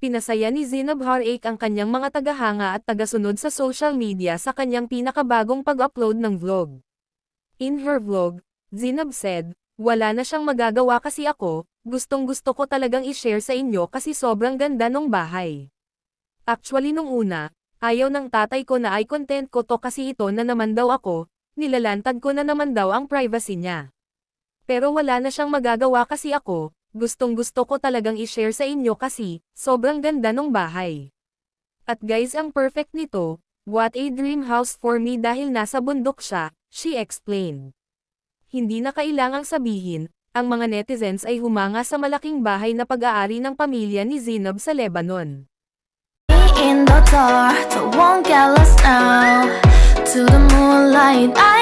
Pinasaya ni Zinab Harik ang kanyang mga tagahanga at tagasunod sa social media sa kanyang pinakabagong pag-upload ng vlog. In her vlog, Zinab said, Wala na siyang magagawa kasi ako, gustong gusto ko talagang i-share sa inyo kasi sobrang ganda ng bahay. Actually nung una, ayaw ng tatay ko na ay content ko to kasi ito na naman daw ako, nilalantad ko na naman daw ang privacy niya. Pero wala na siyang magagawa kasi ako, gustong gusto ko talagang i-share sa inyo kasi, sobrang ganda ng bahay. At guys ang perfect nito, what a dream house for me dahil nasa bundok siya, she explained. Hindi na kailangang sabihin, ang mga netizens ay humanga sa malaking bahay na pag-aari ng pamilya ni Zinab sa Lebanon. in the dark, won't get lost now. To the moonlight, Maria.